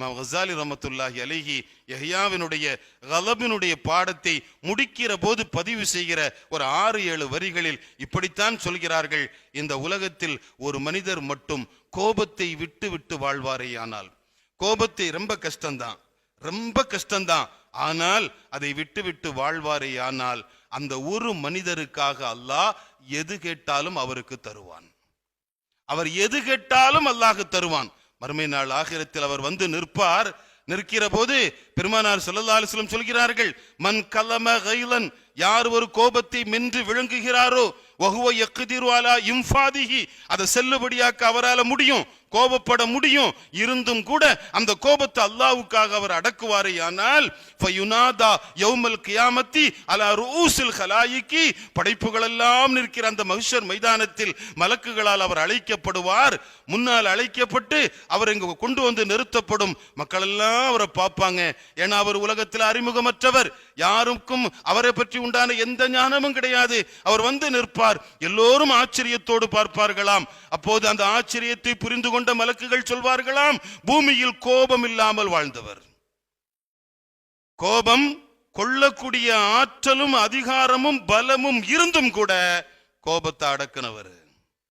இமாம் ஹசாலி ரமத்துல்லாஹி அலிஹி யஹ்யாவினுடைய கலபினுடைய பாடத்தை முடிக்கிற போது பதிவு செய்கிற ஒரு ஆறு ஏழு வரிகளில் இப்படித்தான் சொல்கிறார்கள். இந்த உலகத்தில் ஒரு மனிதர் மட்டும் கோபத்தை விட்டு விட்டு வாழ்வாரேயானால் கோபத்தை ரொம்ப கஷ்டம்தான். ரொம்ப கஷ்டம்தான். ஆனால் அதை விட்டு விட்டு வாழ்வாரே ஆனால் அந்த ஒரு மனிதருக்காக அல்லாஹ் எது கேட்டாலும் அவருக்கு தருவான். அவர் எது கேட்டாலும் அல்லாஹ் தருவான். மறுமை நாள் ஆகிரத்தில் அவர் வந்து நிற்பார். நிற்கிற போது பெருமானார் ஸல்லல்லாஹு சொல்கிறார்கள் மண் கலம கைலன் யார் ஒரு கோபத்தை மென்று விழுங்குகிறாரோ வஹுவ யக்திரு அலா இம்ஃபாதிஹி அதை செல்லுபடியாக்க அவரால முடியும் கோபப்பட முடியும். இருந்தும் கூட அந்த கோபத்தை அல்லாவுக்காக அவர் அடக்குவாரே. ஆனால் ஃபயுனாதா யௌமல் கியாமத்தி அலா ரூசில் ஹலாயிக்கி படைப்புகள் எல்லாம் நிற்கிற அந்த மகிஷர் மைதானத்தில் மலக்குகளால் அவர் அழைக்கப்படுவார். முன்னால் அழைக்கப்பட்டு அவர் இங்கு கொண்டு வந்து நிறுத்தப்படும். மக்கள் எல்லாம் அவரை பார்ப்பாங்க. ஏன்னா அவர் உலகத்தில் அறிமுகமற்றவர். யாருக்கும் அவரை பற்றி உண்டான எந்த ஞானமும் கிடையாது. அவர் வந்து நிற்பார். எல்லோரும் ஆச்சரியத்தோடு பார்ப்பார்களாம். அப்போது அந்த ஆச்சரியத்தை புரிந்து கொண்ட மலக்குகள் சொல்வார்களாம் பூமியில் கோபம் இல்லாமல் வாழ்ந்தவர். கோபம் கொள்ளக்கூடிய ஆற்றலும் அதிகாரமும் பலமும் இருந்தும் கூட கோபத்தை அடக்குனவர்.